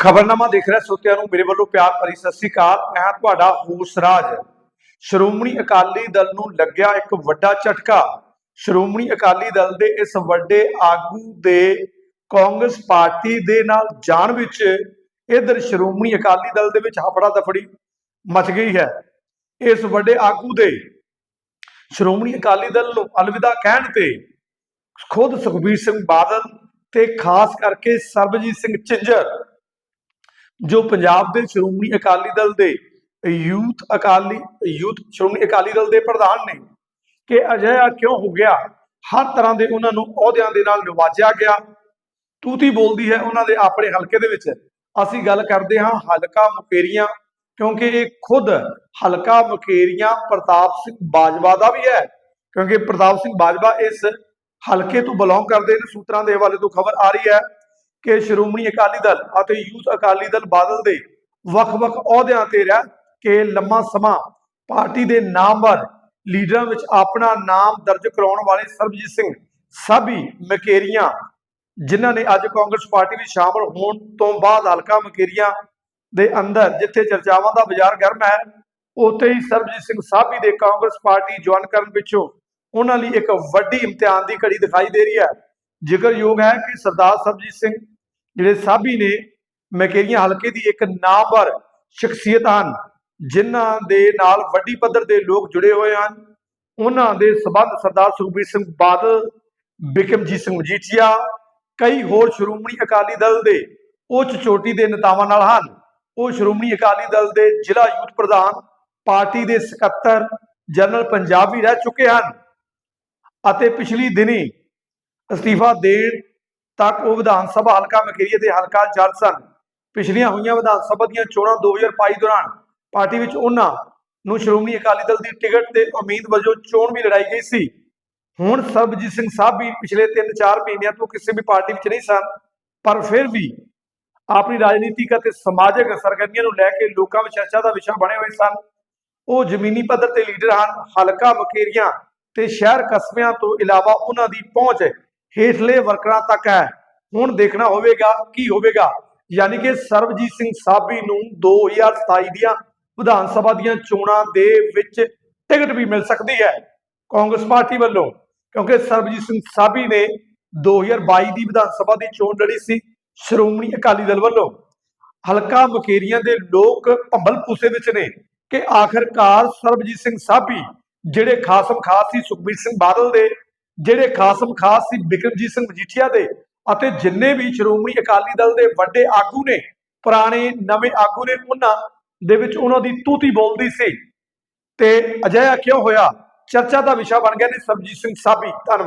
ਖਬਰਨਾਮਾ ਦੇਖ ਰਿਹਾ ਸੋਤਿਆਂ ਨੂੰ ਮੇਰੇ ਵੱਲੋਂ ਪਿਆਰ ਭਰੀ ਸਤਿ ਸ੍ਰੀ ਅਕਾਲ। ਮੈਂ ਹਾਂ ਤੁਹਾਡਾ ਹੋਸਰਾਜ ਸ਼੍ਰੋਮਣੀ ਅਕਾਲੀ ਦਲ ਨੂੰ ਲੱਗਿਆ ਇੱਕ ਵੱਡਾ ਝਟਕਾ। ਸ਼੍ਰੋਮਣੀ ਅਕਾਲੀ ਦਲ ਦੇ ਇਸ ਵੱਡੇ ਆਗੂ ਦੇ ਕਾਂਗਰਸ ਪਾਰਟੀ ਦੇ ਨਾਲ ਜਾਣ ਵਿੱਚ ਇਧਰ ਸ਼੍ਰੋਮਣੀ ਅਕਾਲੀ ਦਲ ਦੇ ਵਿੱਚ ਹਫੜਾ ਦਫੜੀ ਮਚ ਗਈ ਹੈ। ਇਸ ਵੱਡੇ ਆਗੂ ਦੇ ਸ਼੍ਰੋਮਣੀ ਅਕਾਲੀ ਦਲ ਨੂੰ ਅਲਵਿਦਾ ਕਹਿਣ ਤੇ ਖੁਦ ਸੁਖਬੀਰ ਸਿੰਘ ਬਾਦਲ ਤੇ ਖਾਸ ਕਰਕੇ ਸਰਬਜੀਤ ਸਿੰਘ ਝਿੰਜਰ ਜੋ ਪੰਜਾਬ ਦੇ ਸ਼੍ਰੋਮਣੀ ਅਕਾਲੀ ਦਲ ਦੇ ਯੂਥ ਅਕਾਲੀ, ਯੂਥ ਸ਼੍ਰੋਮਣੀ ਅਕਾਲੀ ਦਲ ਦੇ ਪ੍ਰਧਾਨ ਨੇ ਕਿ ਅਜਿਹਾ ਕਿਉਂ ਹੋ ਗਿਆ? ਹਰ ਤਰ੍ਹਾਂ ਦੇ ਉਹਨਾਂ ਨੂੰ ਅਹੁਦਿਆਂ ਦੇ ਨਾਲ ਨਿਵਾਜਿਆ ਗਿਆ। ਤੂਤੀ ਬੋਲਦੀ ਹੈ ਉਹਨਾਂ ਦੇ ਆਪਣੇ ਹਲਕੇ ਦੇ ਵਿੱਚ। ਅਸੀਂ ਗੱਲ ਕਰਦੇ ਹਾਂ ਹਲਕਾ ਮੁਕੇਰੀਆਂ, ਕਿਉਂਕਿ ਇਹ ਖੁਦ ਹਲਕਾ ਮੁਕੇਰੀਆਂ ਪ੍ਰਤਾਪ ਸਿੰਘ ਬਾਜਵਾ ਦਾ ਵੀ ਹੈ। ਕਿਉਂਕਿ ਪ੍ਰਤਾਪ ਸਿੰਘ ਬਾਜਵਾ ਇਸ ਹਲਕੇ ਤੋਂ ਬਿਲੋਂਗ ਕਰਦੇ ਨੇ। ਸੂਤਰਾਂ ਦੇ ਹਵਾਲੇ ਤੋਂ ਖਬਰ ਆ ਰਹੀ ਹੈ ਕਿ ਸ਼੍ਰੋਮਣੀ ਅਕਾਲੀ ਦਲ ਅਤੇ ਯੂਥ ਅਕਾਲੀ ਦਲ ਬਾਦਲ ਦੇ ਵੱਖ-ਵੱਖ ਅਹੁਦਿਆਂ ਤੇ ਰਹਿ ਕੇ ਲੰਮਾ ਸਮਾਂ ਪਾਰਟੀ ਦੇ ਨਾਮਵਰ ਲੀਡਰਾਂ ਵਿੱਚ ਆਪਣਾ ਨਾਮ ਦਰਜ ਕਰਾਉਣ ਵਾਲੇ ਸਰਬਜੀਤ ਸਿੰਘ ਸਾਬੀ, ਮਕੇਰੀਆਂ, ਜਿਨ੍ਹਾਂ ਨੇ ਅੱਜ ਕਾਂਗਰਸ ਪਾਰਟੀ ਵਿੱਚ ਸ਼ਾਮਲ ਹੋਣ ਤੋਂ ਬਾਅਦ ਹਲਕਾ ਮਕੇਰੀਆਂ ਦੇ ਅੰਦਰ ਜਿੱਥੇ ਚਰਚਾਵਾਂ ਦਾ ਬਾਜ਼ਾਰ ਗਰਮ ਹੈ, ਉੱਥੇ ਹੀ ਸਰਬਜੀਤ ਸਿੰਘ ਸਾਬੀ ਦੇ ਕਾਂਗਰਸ ਪਾਰਟੀ ਜੁਆਇਨ ਕਰਨ ਪਿੱਛੋਂ ਉਹਨਾਂ ਲਈ ਇੱਕ ਵੱਡੀ ਇਮਤਿਹਾਨ ਦੀ ਘੜੀ ਦਿਖਾਈ ਦੇ ਰਹੀ ਹੈ। ਜ਼ਿਕਰਯੋਗ ਹੈ ਕਿ ਸਰਦਾਰ ਸਰਬਜੀਤ ਸਿੰਘ ਜਿਹੜੇ ਸਾਬੀ ਨੇ, ਮਕੇਰੀਆਂ ਹਲਕੇ ਦੀ ਇੱਕ ਨਾਮਵਰ ਸ਼ਖਸੀਅਤ ਹਨ, ਜਿਨ੍ਹਾਂ ਦੇ ਨਾਲ ਵੱਡੀ ਪੱਧਰ ਦੇ ਲੋਕ ਜੁੜੇ ਹੋਏ ਹਨ। ਉਹਨਾਂ ਦੇ ਸਬੰਧ ਸਰਦਾਰ ਸੁਖਬੀਰ ਸਿੰਘ ਬਾਦਲ ਬਿਕਮਜੀਤ ਸਿੰਘ ਮਜੀਠੀਆ, ਕਈ ਹੋਰ ਸ਼੍ਰੋਮਣੀ ਅਕਾਲੀ ਦਲ ਦੇ ਉੱਚ ਚੋਟੀ ਦੇ ਨੇਤਾਵਾਂ ਨਾਲ ਹਨ। ਉਹ ਸ਼੍ਰੋਮਣੀ ਅਕਾਲੀ ਦਲ ਦੇ ਜ਼ਿਲ੍ਹਾ ਯੂਥ ਪ੍ਰਧਾਨ, ਪਾਰਟੀ ਦੇ ਸਕੱਤਰ, ਜਨਰਲ ਪੰਜਾਬ ਵੀ ਰਹਿ ਚੁੱਕੇ ਹਨ ਅਤੇ ਪਿਛਲੀ ਦਿਨੀ ਅਸਤੀਫਾ ਦੇਣ ਤੱਕ ਉਹ ਵਿਧਾਨ ਸਭਾ ਹਲਕਾ ਮਕੇਰੀਏ ਦੇ ਹਲਕਾ ਜੱਜ ਸਨ। ਪਿਛਲੀਆਂ ਹੋਈਆਂ ਵਿਧਾਨ ਸਭਾ ਦੀਆਂ ਚੋਣਾਂ 2022 ਦੌਰਾਨ ਪਾਰਟੀ ਵਿੱਚ ਉਹਨਾਂ ਨੂੰ ਸ਼੍ਰੋਮਣੀ ਅਕਾਲੀ ਦਲ ਦੀ ਟਿਕਟ ਤੇ ਉਮੀਦ ਵਜੋਂ ਚੋਣ ਵੀ ਲੜਾਈ ਗਈ ਸੀ। ਹੁਣ ਸਰਬਜੀਤ ਸਿੰਘ ਸਾਹਿਬ ਵੀ ਪਿਛਲੇ 3-4 ਮਹੀਨਿਆਂ ਤੋਂ ਕਿਸੇ ਵੀ ਪਾਰਟੀ ਵਿੱਚ ਨਹੀਂ ਸਨ, ਪਰ ਫਿਰ ਵੀ ਆਪਣੀ ਰਾਜਨੀਤਿਕ ਅਤੇ ਸਮਾਜਿਕ ਸਰਗਰਮੀਆਂ ਨੂੰ ਲੈ ਕੇ ਲੋਕਾਂ ਵਿੱਚ ਚਰਚਾ ਦਾ ਵਿਸ਼ਾ ਬਣੇ ਹੋਏ ਸਨ। ਉਹ ਜ਼ਮੀਨੀ ਪੱਧਰ ਤੇ ਲੀਡਰ ਹਨ। ਹਲਕਾ ਮਕੇਰੀਆਂ ਤੇ ਸ਼ਹਿਰ ਕਸਬਿਆਂ ਤੋਂ ਇਲਾਵਾ ਉਹਨਾਂ ਦੀ ਪਹੁੰਚ ਹੇਠਲੇ ਵਰਕਰਾਂ ਤੱਕ ਹੈ। ਹੁਣ ਦੇਖਣਾ ਹੋਵੇਗਾ, ਕੀ ਹੋਵੇਗਾ। ਯਾਨੀ ਕਿ ਸਰਬਜੀਤ ਸਿੰਘ ਸਾਬੀ ਨੂੰ 2027 ਦੀਆਂ ਵਿਧਾਨ ਸਭਾ ਦੀਆਂ ਚੋਣਾਂ ਦੇ ਵਿੱਚ ਟਿਕਟ ਵੀ ਮਿਲ ਸਕਦੀ ਹੈ ਕਾਂਗਰਸ ਪਾਰਟੀ ਵੱਲੋਂ, ਕਿਉਂਕਿ ਸਰਬਜੀਤ ਸਿੰਘ ਸਾਬੀ ਨੇ 2022 ਦੀ ਵਿਧਾਨ ਸਭਾ ਦੀ ਚੋਣ ਲੜੀ ਸੀ ਸ਼੍ਰੋਮਣੀ ਅਕਾਲੀ ਦਲ ਵੱਲੋਂ। ਹਲਕਾ ਮਕੇਰੀਆਂ ਦੇ ਲੋਕ ਭੰਬਲ ਪੂਸੇ ਵਿੱਚ ਨੇ ਕਿ ਆਖਰਕਾਰ ਸਰਬਜੀਤ ਸਿੰਘ ਸਾਬੀ, ਜਿਹੜੇ ਖਾਸਮ ਖਾਸ ਸੀ ਸੁਖਬੀਰ ਸਿੰਘ ਬਾਦਲ ਦੇ ਜਿਹੜੇ ਖਾਸਮ ਖਾਸ ਸੀ ਬਿਕਰਮਜੀਤ ਸਿੰਘ ਮਜੀਠੀਆ ਦੇ ਅਤੇ ਜਿੰਨੇ ਵੀ ਸ਼੍ਰੋਮਣੀ ਅਕਾਲੀ ਦਲ ਦੇ ਵੱਡੇ ਆਗੂ ਨੇ, ਪੁਰਾਣੇ ਨਵੇਂ ਆਗੂ ਨੇ, ਉਹਨਾਂ ਦੇ ਵਿੱਚ ਉਹਨਾਂ ਦੀ ਤੂਤੀ ਬੋਲਦੀ ਸੀ। ਤੇ ਅਜਿਹਾ ਕਿਉਂ ਹੋਇਆ? ਚਰਚਾ ਦਾ ਵਿਸ਼ਾ ਬਣ ਗਿਆ ਨੇ ਸਰਬਜੀਤ ਸਿੰਘ ਸਾਬੀ। ਧੰਨਵਾਦ।